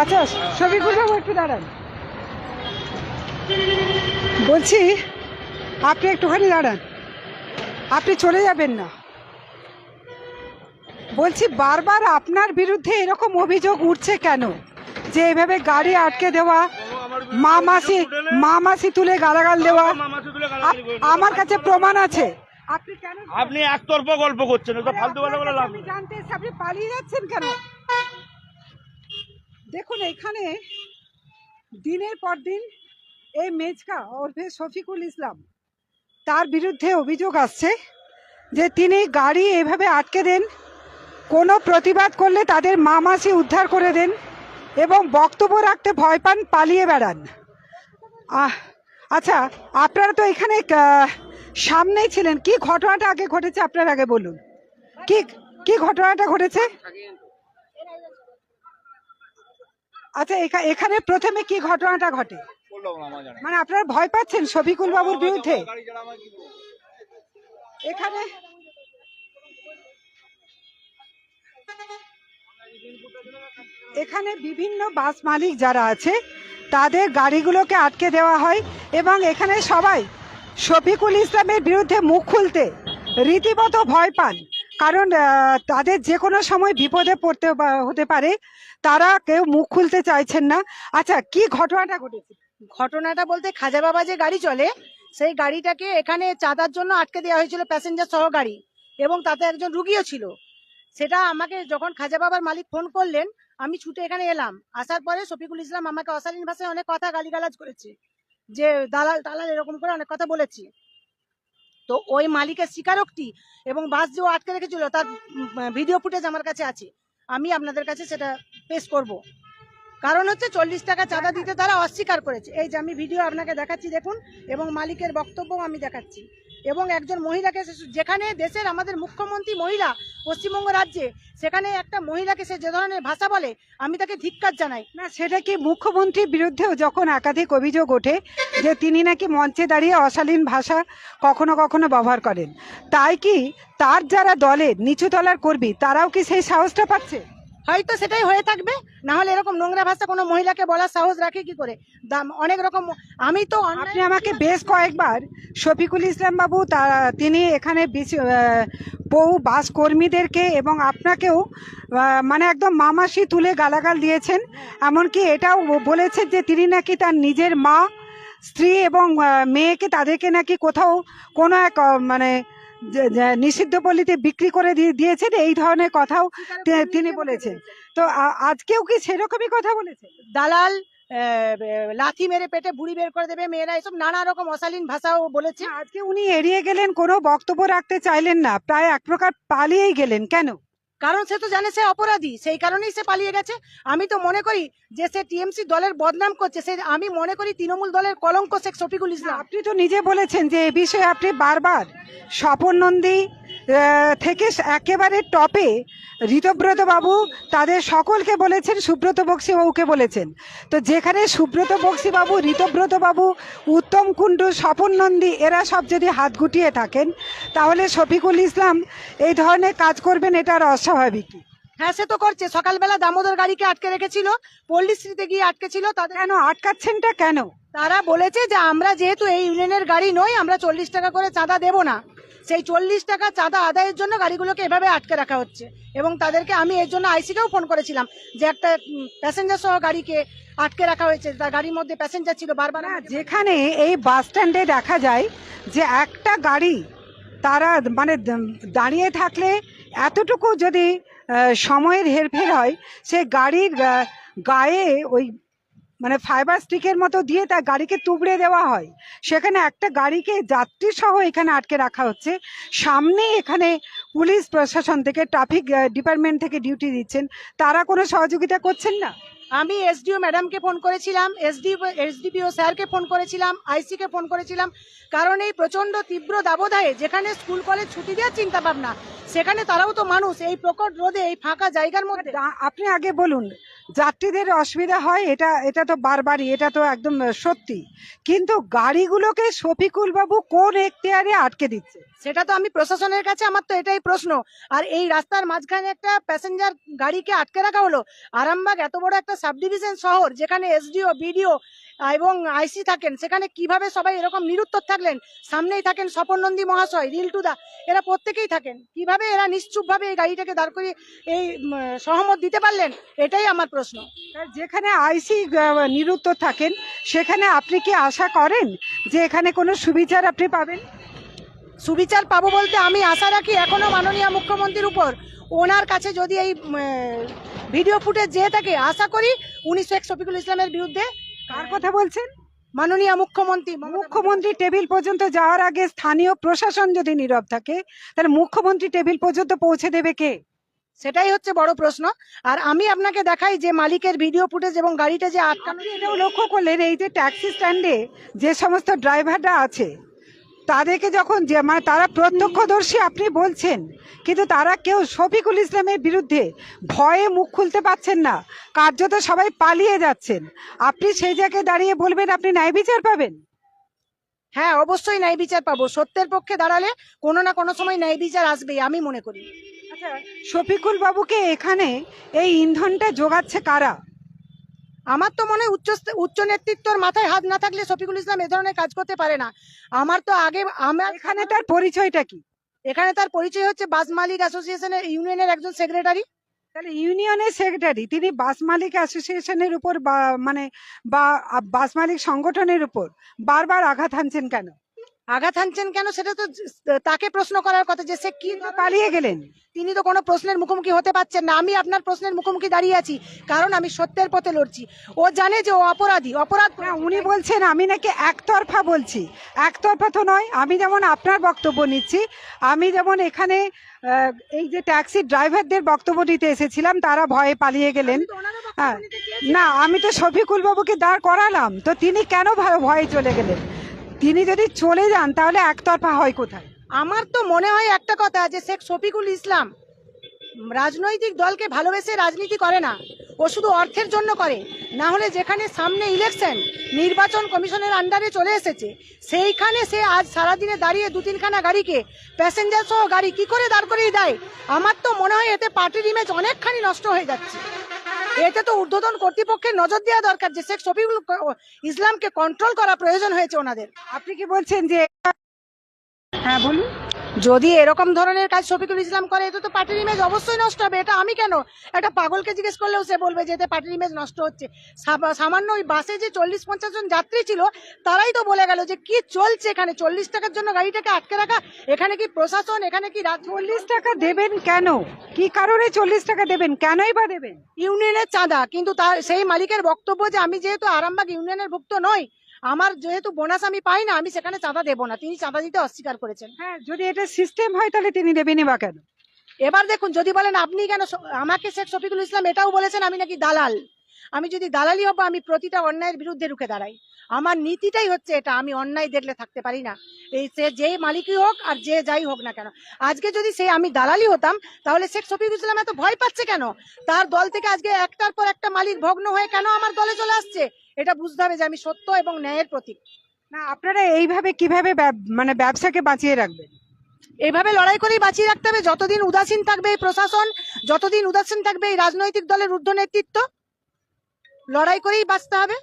আচ্ছা শফিকুল বাবু একটু দাঁড়ান। বলছি আপনি একটুখানি দাঁড়ান। আপনি চলে যাবেন না। বলছি বারবার আপনার বিরুদ্ধে এরকম অভিযোগ উঠছে কেন? যে এভাবে গাড়ি আটকে দেওয়া মা মাসি মা মাসি তুলে গালাগাল দেওয়া আমার কাছে প্রমাণ আছে। আপনি কেন আপনি একতরফা গল্প করছেন। জানতে আপনি পালিয়ে যাচ্ছেন কেন? দেখুন, এখানে দিনের পর দিন এই মেজকা ওরফে শফিকুল ইসলাম তার বিরুদ্ধে অভিযোগ আসছে যে তিনি গাড়ি এভাবে আটকে দেন, কোনো প্রতিবাদ করলে তাদের মা মাসি উদ্ধার করে দেন এবং বক্তব্য রাখতে ভয় পান, পালিয়ে বেড়ান। আচ্ছা আপনারা তো এখানে সামনেই ছিলেন। কি ঘটনাটা আগে ঘটেছে, আপনার আগে বলুন। কি কি ঘটনাটা ঘটেছে? আচ্ছা এখা- এখানে প্রথমে কি ঘটনাটা ঘটে? মানে আপনারা ভয় পাচ্ছেন শফিকুল বাবুর বিরুদ্ধে? এখানে এখানে বিভিন্ন বাস মালিক যারা আছে, তাদের গাড়িগুলোকে আটকে দেওয়া হয় এবং এখানে সবাই শফিকুল ইসলামের বিরুদ্ধে মুখ খুলতে রীতিমতো ভয় পান। কারণ তাদের যে কোনো সময় বিপদে পড়তে হতে পারে, তারা কেউ মুখ খুলতে চাইছেন না। আচ্ছা কি ঘটনাটা ঘটেছে? ঘটনাটা বলতে খাজা বাবা যে গাড়ি চলে, সেই গাড়িটাকে এখানে চাঁদার জন্য আটকে দেওয়া হয়েছিল প্যাসেঞ্জার সহ গাড়ি এবং তাতে একজন রুগীও ছিল। সেটা আমাকে যখন খাজা বাবার মালিক ফোন করলেন, আমি ছুটে এখানে এলাম। আসার পরে শফিকুল ইসলাম আমাকে অশালীন ভাষায় অনেক কথা গালিগালাজ করেছে। যে দালাল টালাল এরকম করে অনেক কথা বলেছি। তো ওই মালিকের স্বীকারোক্তি এবং বাস যে আটকে রেখেছিল, তার ভিডিও ফুটেজ আমার কাছে আছে। আমি আপনাদের কাছে সেটা পেশ করব। কারণ হচ্ছে চল্লিশ টাকা চাঁদা দিতে তারা অস্বীকার করেছে। এই যে আমি ভিডিও আপনাকে দেখাচ্ছি, দেখুন, এবং মালিকের বক্তব্যও আমি দেখাচ্ছি। এবং একজন মহিলাকে যেখানে দেশের আমাদের মুখ্যমন্ত্রী মহিলা পশ্চিমবঙ্গ রাজ্যে, সেখানে একটা মহিলাকে সে যে ধরনের ভাষা বলে, আমি তাকে ধিক্কার জানাই। না, সেটা কি মুখ্যমন্ত্রীর বিরুদ্ধেও যখন একাধিক অভিযোগ ওঠে যে তিনি নাকি মঞ্চে দাঁড়িয়ে অশালীন ভাষা কখনো কখনো ব্যবহার করেন, তাই কি তার যারা দলের নিচু তলার কর্মী, তারাও কি সেই সাহসটা পাচ্ছে? হয়তো সেটাই হয়ে থাকবে। না হলে এরকম নোংরা ভাষা কোনো মহিলাকে বলার সাহস রাখে কি করে? দাম- অনেক রকম, আমি তো আপনি আমাকে বেশ কয়েকবার শফিকুল ইসলাম বাবু, তা, তিনি এখানে বহু বাস কর্মীদেরকে এবং আপনাকেও মানে একদম মামাসি তুলে গালাগাল দিয়েছেন। এমনকি এটাও বলেছেন যে তিনি নাকি তার নিজের মা, স্ত্রী এবং মেয়েকে তাদেরকে নাকি কোথাও কোনো এক মানে নিষিদ্ধ পল্লীতে বিক্রি করে দিয়ে দিয়েছেন এই ধরনের কথাও তিনি বলেছেন। তো আজকেও কি সেরকমই কথা বলেছে দালাল লাথি মেরে পেটে বুড়ি বের করে দেবে মেয়েরা এসব নানা রকম অশালীন ভাষাও বলেছে। আজকে উনি এড়িয়ে গেলেন কোনো বক্তব্য রাখতে চাইলেন না প্রায় এক প্রকার পালিয়েই গেলেন কেন? কারণ সে তো জানে সে অপরাধী, সেই কারণেই সে পালিয়ে গেছে। আমি তো মনে করি যে সে টিএমসি দলের বদনাম করছে, সে আমি মনে করি তৃণমূল দলের কলঙ্ক শেখ শফিকুল ইসলাম। আপনি তো নিজে বলেছেন যে এ বিষয়ে আপনি বারবার স্বপন নন্দী থেকে একেবারে টপে ঋতব্রত বাবু তাদের সকলকে বলেছেন সুব্রত বক্সি বাবুকে বলেছেন। তো যেখানে সুব্রত বক্সি বাবু ঋতব্রত বাবু উত্তম কুণ্ডু স্বপন নন্দী এরা সব যদি হাত গুটিয়ে থাকেন তাহলে শফিকুল ইসলাম এই ধরনের কাজ করবেন এটা আর অস্বাভাবিক। হ্যাঁ সে তো করছে। সকালবেলা দামোদর গাড়িকে আটকে রেখেছিল পল্লীশ্রীতে গিয়ে আটকে ছিল তাদের কেন? আটকাচ্ছেনটা কেন? তারা বলেছে যে আমরা যেহেতু এই ইউনিয়নের গাড়ি নই আমরা চল্লিশ টাকা করে চাঁদা দেব না। সেই চল্লিশ টাকা চাঁদা আদায়ের জন্য গাড়িগুলোকে এভাবে আটকে রাখা হচ্ছে। এবং তাদেরকে আমি এর জন্য আইসিকেও ফোন করেছিলাম যে একটা প্যাসেঞ্জার সহ গাড়িকে আটকে রাখা হয়েছে। তার গাড়ির মধ্যে প্যাসেঞ্জার ছিল বারবার যেখানে এই বাস স্ট্যান্ডে দেখা যায় যে একটা গাড়ি তারা মানে দাঁড়িয়ে থাকলে এতটুকু যদি সময়ের হেরফের হয় সে গাড়ির গায়ে ওই মানে ফাইবার স্টিকের মতো দিয়ে তার গাড়িকে তুবড়ে দেওয়া হয়। সেখানে একটা গাড়িকে যাত্রী সহ এখানে আটকে রাখা হচ্ছে। সামনেই এখানে পুলিশ প্রশাসন থেকে ট্রাফিক ডিপার্টমেন্ট থেকে ডিউটি দিচ্ছেন। তারা কোনো সহযোগিতা করছেন না? আমি এসডিও ম্যাডামকে ফোন করেছিলাম এসডি এসডিপিও স্যারকে ফোন করেছিলাম আইসিকে ফোন করেছিলাম। কারণ এই প্রচণ্ড তীব্র দাবদাহে যেখানে স্কুল কলেজ ছুটি দেওয়ার চিন্তা ভাবনা সেখানে তারাও তো মানুষ। এই প্রকট রোদে এই ফাঁকা জায়গার মধ্যে। আপনি আগে বলুন যাত্রীদের অসুবিধা হয়, এটা এটা তো বারবারই, এটা তো একদম সত্যি। কিন্তু গাড়িগুলোকে শফিকুল বাবু কোন এখতিয়ারে আটকে দিচ্ছে? সেটা তো আমি প্রশাসনের কাছে, আমার তো এটাই প্রশ্ন। আর এই রাস্তার মাঝখানে একটা প্যাসেঞ্জার গাড়িকে আটকে রাখা হলো। আরামবাগ এত বড় একটা সাবডিভিশন শহর, যেখানে এসডিও বিডিও এবং আইসি থাকেন। সেখানে কীভাবে সবাই এরকম নিরুত্তর থাকলেন? সামনেই থাকেন স্বপন নন্দী মহাশয় রিল্টুদা এরা প্রত্যেকেই থাকেন। কীভাবে এরা নিশ্চুপভাবে এই গাড়িটাকে দাঁড় করিয়ে এই সহমত দিতে পারলেন? এটাই আমার প্রশ্ন। যেখানে আইসি নিরুত্তর থাকেন সেখানে আপনি কি আশা করেন যে এখানে কোনো সুবিচার আপনি পাবেন? সুবিচার পাবো বলতে আমি আশা রাখি এখনও মাননীয় মুখ্যমন্ত্রীর উপর। ওনার কাছে যদি এই ভিডিও ফুটেজ যেয়ে থাকে আশা করি উনি শেখ শফিকুল ইসলামের বিরুদ্ধে কার কথা বলছেন? মাননীয় মুখ্যমন্ত্রী মুখ্যমন্ত্রী টেবিল পর্যন্ত যাওয়ার আগে স্থানীয় প্রশাসন যদি নীরব থাকে তাহলে মুখ্যমন্ত্রী টেবিল পর্যন্ত পৌঁছে দেবে কে? সেটাই হচ্ছে বড় প্রশ্ন। আর আমি আপনাকে দেখাই যে মালিকের ভিডিও ফুটেজ এবং গাড়িটা যে আটকানো এটাও লক্ষ্য করলেন এই যে ট্যাক্সি স্ট্যান্ডে যে সমস্ত ড্রাইভাররা আছে তাদেরকে যখন যে মানে তারা প্রত্যক্ষদর্শী আপনি বলছেন কিন্তু তারা কেউ শফিকুল ইসলামের বিরুদ্ধে ভয়ে মুখ খুলতে পারছেন না। কার্যত সবাই পালিয়ে যাচ্ছেন। আপনি সেই জায়গায় দাঁড়িয়ে বলবেন আপনি ন্যায় বিচার পাবেন? হ্যাঁ অবশ্যই ন্যায় বিচার পাবো। সত্যের পক্ষে দাঁড়ালে কোনো না কোনো সময় ন্যায় বিচার আসবেই আমি মনে করি। আচ্ছা শফিকুল বাবুকে এখানে এই ইন্ধনটা যোগাচ্ছে কারা? আমার তো মনে হয় উচ্চ উচ্চ নেতৃত্বর মাথায় হাত না থাকলে শফিকুল ইসলাম এ ধরনের কাজ করতে পারে না। আমার তো আগে আমার এখানে তার পরিচয়টা কি? এখানে তার পরিচয় হচ্ছে বাস মালিক অ্যাসোসিয়েশনের ইউনিয়নের একজন সেক্রেটারি। তাহলে ইউনিয়নের সেক্রেটারি তিনি বাস মালিক অ্যাসোসিয়েশনের উপর বা মানে বা বাস মালিক সংগঠনের উপর বারবার আঘাত হানছেন কেন? আঘাত হানছেন কেন সেটা তো তাকে প্রশ্ন করার কথা যে সে কি পালিয়ে গেলেন। তিনি তো কোনো প্রশ্নের মুখোমুখি হতে পারছেন না। আমি আপনার প্রশ্নের মুখোমুখি দাঁড়িয়ে আছি কারণ আমি সত্যের পথে লড়ছি। ও জানে যে ও অপরাধী অপরাধ উনি বলছেন আমি নাকি একতরফা বলছি। একতরফা তো নয় আমি যেমন আপনার বক্তব্য নিচ্ছি আমি যেমন এখানে এই যে ট্যাক্সি ড্রাইভারদের বক্তব্য নিতে এসেছিলাম তারা ভয়ে পালিয়ে গেলেন। হ্যাঁ। না আমি তো শফিকুল বাবুকে দাঁড় করালাম তো তিনি কেন ভয়ে চলে গেলেন? তিনি যদি চলে যান, তাহলে একতরফা হয় কোথায়? আমার তো মনে হয় একটা কথা যে শেখ শফিকুল ইসলাম রাজনৈতিক দলকে ভালোবেসে রাজনীতি করে না। ও শুধু অর্থের জন্য করে। না হলে যেখানে সামনে ইলেকশন নির্বাচন কমিশনের আন্ডারে চলে এসেছে, সেইখানে সে আজ সারাদিনে দাঁড়িয়ে দু তিনখানা গাড়িকে প্যাসেঞ্জার সহ গাড়ি কি করে দাঁড় করিয়ে দেয়? আমার তো মনে হয় এতে পার্টির ইমেজ অনেকখানি নষ্ট হয়ে যাচ্ছে। এতে তো ঊর্ধ্বতন কর্তৃপক্ষের নজর দেওয়া দরকার যে শেখ শফিকুল ইসলামকে কন্ট্রোল করা প্রয়োজন হয়েছে ওনাদের। আপনি কি বলছেন যে হ্যাঁ বলুন। যদি এরকম ধরনের কাজ শফিকুল ইসলাম করে এতে তো পার্টির ইমেজ অবশ্যই নষ্ট হবে। এটা আমি কেন? একটা পাগলকে জিজ্ঞেস করলেও সে বলবে যে এতে পার্টির ইমেজ নষ্ট হচ্ছে। সামান্য ওই বাসে যে চল্লিশ পঞ্চাশ জন যাত্রী ছিল তারাই তো বলে গেল যে কি চলছে এখানে? চল্লিশ টাকার জন্য গাড়িটাকে আটকে রাখা? এখানে কি প্রশাসন? এখানে কি চল্লিশ টাকা দেবেন কেন? কি কারণে চল্লিশ টাকা দেবেন? কেনই বা দেবেন? ইউনিয়নের চাঁদা। কিন্তু তার সেই মালিকের বক্তব্য যে আমি যেহেতু আরামবাগ ইউনিয়নের ভুক্ত নই আমার যেহেতু বোনাস আমি পাই না আমি সেখানে চাঁদা দেবো না। তিনি চাঁদা দিতে অস্বীকার করেছেন। হ্যাঁ যদি এটা সিস্টেম হয় তাহলে তিনি দেবেনই বা কেন? এবার দেখুন যদি বলেন আপনি কেন আমাকে শেখ শফিকুল ইসলাম এটাও বলেছেন আমি নাকি দালাল। আমি যদি দালালি হব আমি প্রতিটা অন্যায়ের বিরুদ্ধে রুখে দাঁড়াই। আমার নীতিটাই হচ্ছে এটা আমি অন্যায় দেখলে থাকতে পারি না। এই সে যে মালিকই হোক আর যে যাই হোক না কেন। আজকে যদি সে আমি দালালি হতাম তাহলে শেখ শফিকুল ইসলাম এত ভয় পাচ্ছে কেন? তার দল থেকে আজকে একটার পর একটা মালিক ভগ্ন হয়ে কেন আমার দলে চলে আসছে? এটা বুঝতে হবে যে আমি সত্য এবং ন্যায়ের প্রতীক। না আপনারা এইভাবে কীভাবে মানে ব্যবসাকে বাঁচিয়ে রাখবেন? এইভাবে লড়াই করেই বাঁচিয়ে রাখতে হবে। যতদিন উদাসীন থাকবে এই প্রশাসন যতদিন উদাসীন থাকবে এই রাজনৈতিক দলের ঊর্ধ্ব নেতৃত্ব লড়াই করেই বাঁচতে হবে।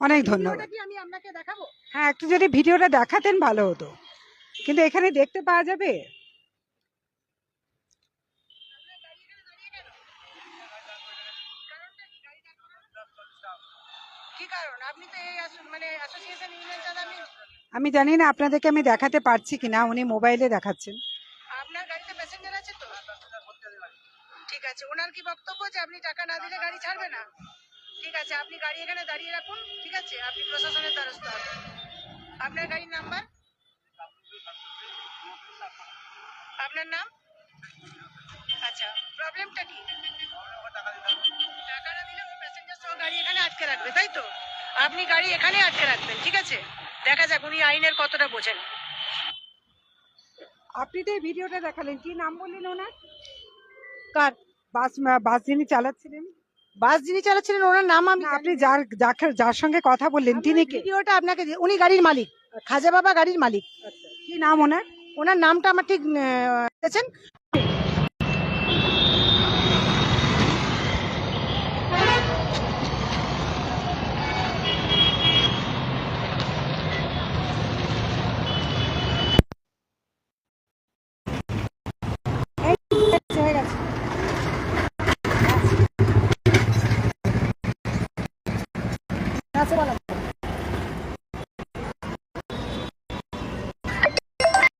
অনেক ধন্যবাদ। আমি আপনাকে দেখাবো? হ্যাঁ একটু যদি ভিডিওটা দেখাতেন ভালো হতো। কিন্তু এখানে দেখতে পাওয়া যাবে? আমি আমি জানি না আপনাদেরকে আমি দেখাতে পারছি কিনা উনি মোবাইলে দেখাচ্ছেন। আপনার গাড়িতে প্যাসেঞ্জার আছে তো? ঠিক আছে ওনার কি বক্তব্য যে আপনি টাকা না দিলে গাড়ি ছাড়বে না? ঠিক আছে আপনি গাড়ি এখানে দাঁড়িয়ে রাখুন ঠিক আছে? আপনি প্রশাসনের দ্বারস্থ হবেন। আপনার গাড়ির নাম্বার? আপনার নাম? আচ্ছা প্রবলেমটা কি? টাকা না দিলে ওই প্যাসেঞ্জার সহ গাড়ি এখানে আটকে রাখবে তাই তো? আপনি গাড়ি এখানে আটকে রাখবেন ঠিক আছে? দেখা যাক উনি আইনের কতটা বোঝেন। আপনি তো এই ভিডিওটা দেখালেন কি নাম বললেন ওনার? কার? বাস বাস যিনি চালাচ্ছিলেন? বাস যিনি চালাচ্ছিলেন ওনার নাম আমি আপনি যার যাকে যার সঙ্গে কথা বললেন তিনি কে? ভিডিওটা আপনাকে দিয়ে- উনি গাড়ির মালিক খাজা বাবা গাড়ির মালিক। কি নাম ওনার? ওনার নামটা আমার ঠিক